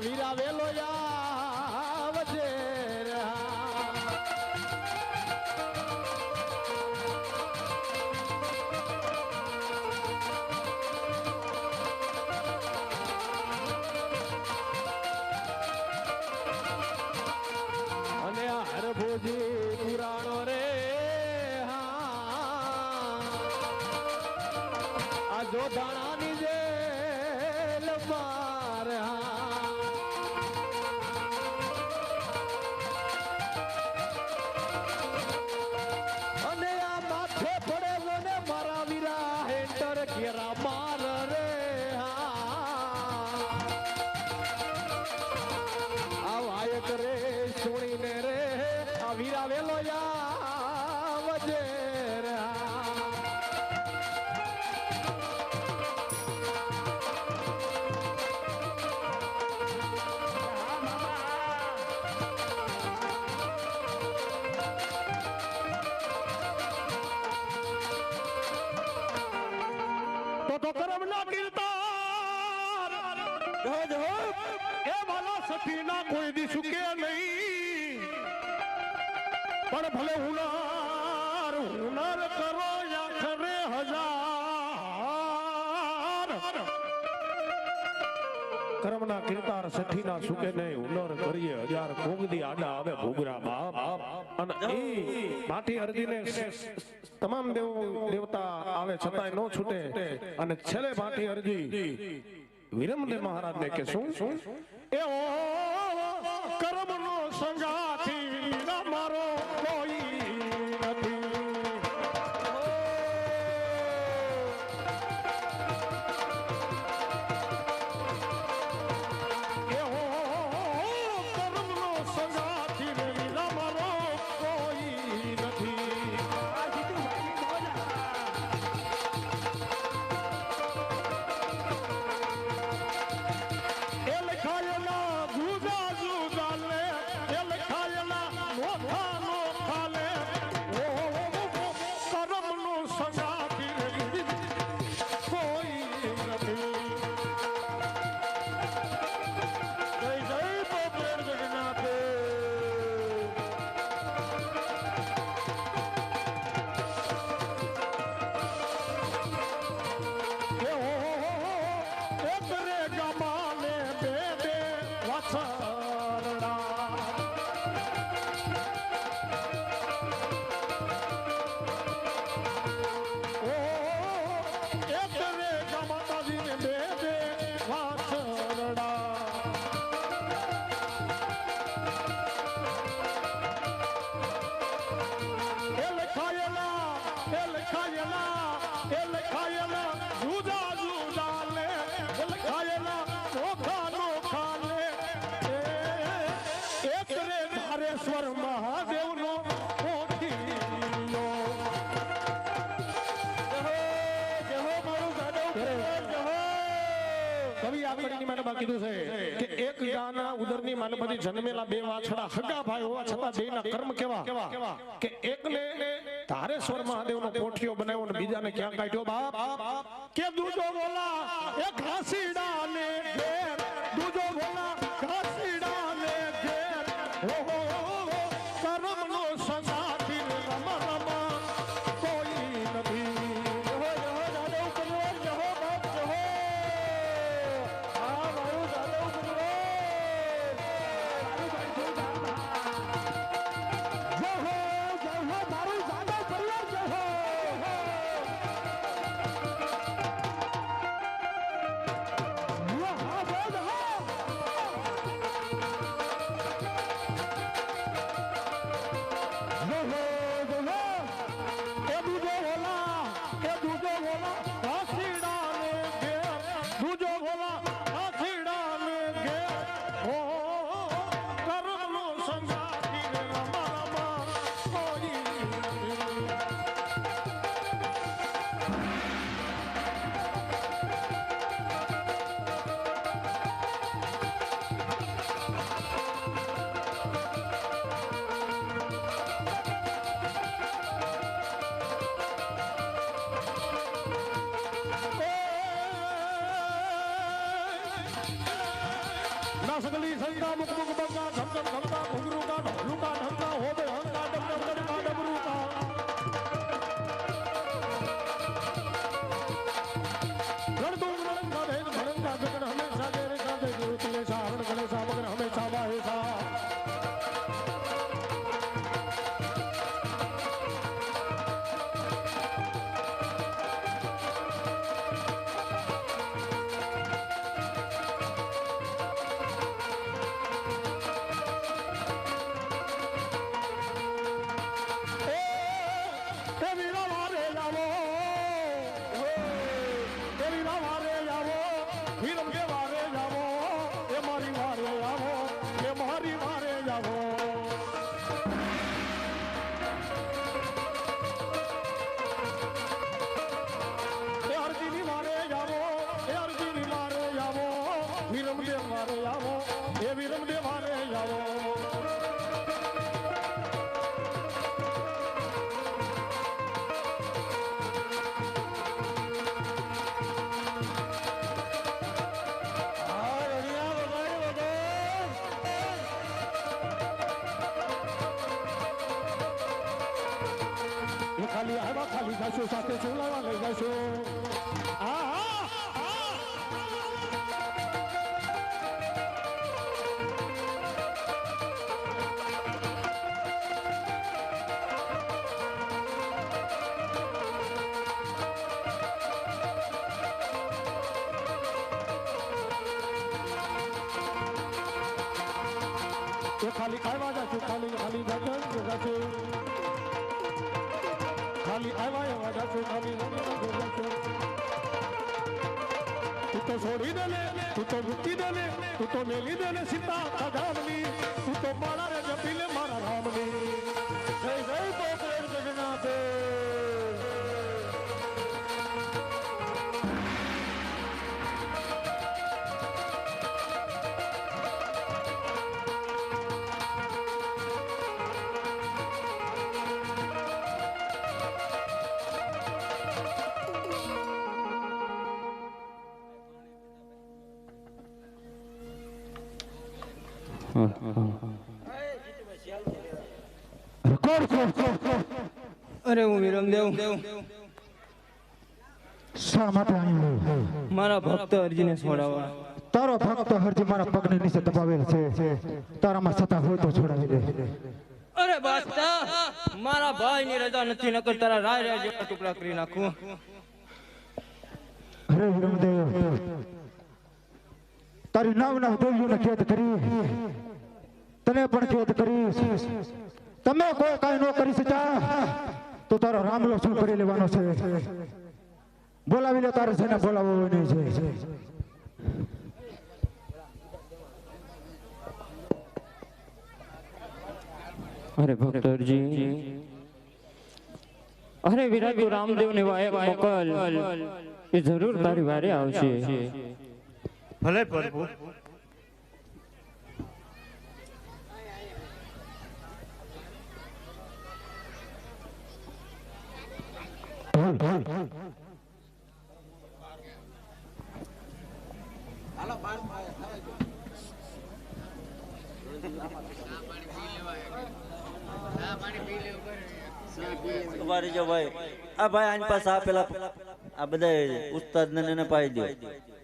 વીરા વેલો તો કરમ ના કીર્તાર. જય હો. એ વાલા સખીના કોઈ દી સુકે નહીં. પણ ભલે હુનાર હુનાર કર્મના કિરતાર સઠીના સુકે ને ઉનર કરીએ. હજાર કોગદી આડા આવે ભોગરા બાપ. અને એ માટી અરજીને તમામ દેવ, દેવતા આવે છતાંય ન છૂટે. અને છેલ્લે માટી અરજી વિરમદેવ મહારાજને કે શું? એ કર્મનો સંગાથી ના મારો જન્મેલા બે વાછડા હગા ભાઈ હોવા છતાં બેના કેવા? કે ધારેશ્વર મહાદેવનો કોઠિયો બનાવ્યો અને બીજાને ક્યાં કાઢ્યો? બાપ, કે દૂધો બોલા એ ઘાસીડા સગલી સંગા મુક મુક બંગા ધમ ધમ ધમકા ઘુંઘરૂ જશો સાથે ચૂલાવા લઈ આહા, આહા. એ ખાલી ખાવા જશું ખાલી ખાલી જશો ખાલી આવ્યા એવા જશો ખાલી તું તો છોડી દે ને, તું તો મૂકી દે ને, તું તો મેલી દે ને સીતા તું તો મારા રે જપી લે મારા અરે હું વિરમદેવ શા માટે આવ્યો મારા ભક્ત અર્જીને છોડાવવા. તારો ભક્ત હરજી મારા પગની નીચે દબાવેલ છે. તારામાં સતા હોય તો છોડાવી દે. અરે બાદશાહ મારા ભાઈની રજા નથી નકર તારા રાય રાય જેવા ટુકડા કરી નાખું. અરે વિરમદેવ તારી નાવ નાવ દેવીઓને કેદ કરી તને પણ કેદ કરીશ. તમે કોઈ કઈ ન કરી શક્યા તો તારો રામલો શું કરી લેવાનો છે? બોલાવી લે તારે છે ને બોલાવો નહીં છે. અરે ભક્તરજી અરે વિરાજ રામદેવ ને વાયક મોકલ. એ જરૂર તારી વારે આવશે. ભલે પ્રભુ. આ ભાઈ આની પાસે આ પેલા આ બધા ઉસ્તાદ ને પાઈ દો